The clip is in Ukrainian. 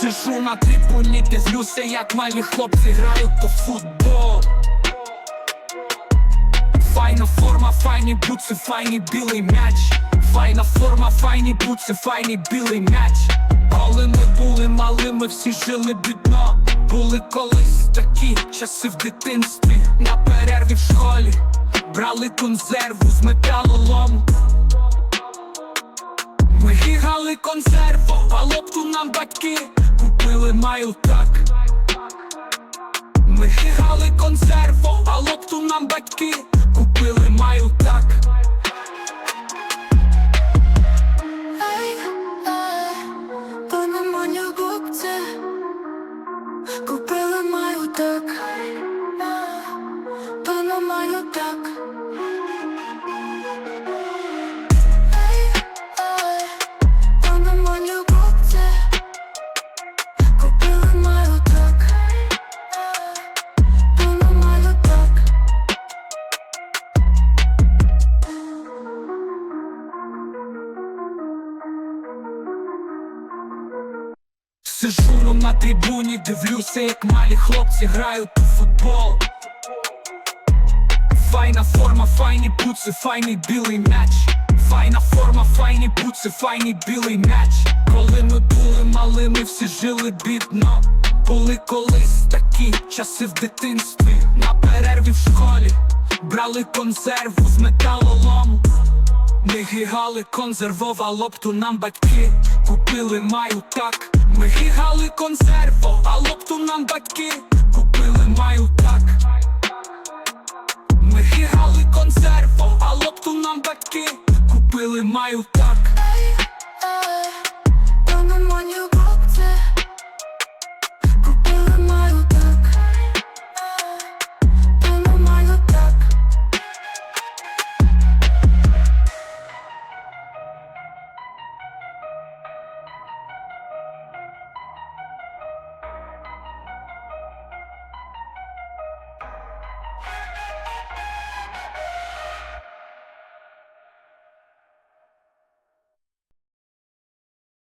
Сижу на трибуні, дивлюся, як малі хлопці грають у футбол. Файна форма, файні бутси, файний білий м'яч. Файна форма, файні бутси, файний білий м'яч. Коли ми були малими, всі жили бідно. Були колись такі часи в дитинстві. На перерві в школі брали консерву з металолому. Ми гігали консерву, а нам батьки маю так. Ми гігали консерву, а лопту нам батьки купили маю так. Купили маю так Е, маю так Сижу на трибуні, дивлюся, як малі хлопці грають у футбол. Файна форма, файні бутси, файний білий м'яч. Файна форма, файні бутси, файний білий м'яч. Коли ми були малими, всі жили бідно. Були колись такі часи в дитинстві. На перерві в школі брали консерву з металолому. Ми гігали консервова лопту нам батьки купили маю так. Ми гігали консерву, а лопту нам батьки купили маю так. Ми гігали консерву, а лопту нам батьки купили маю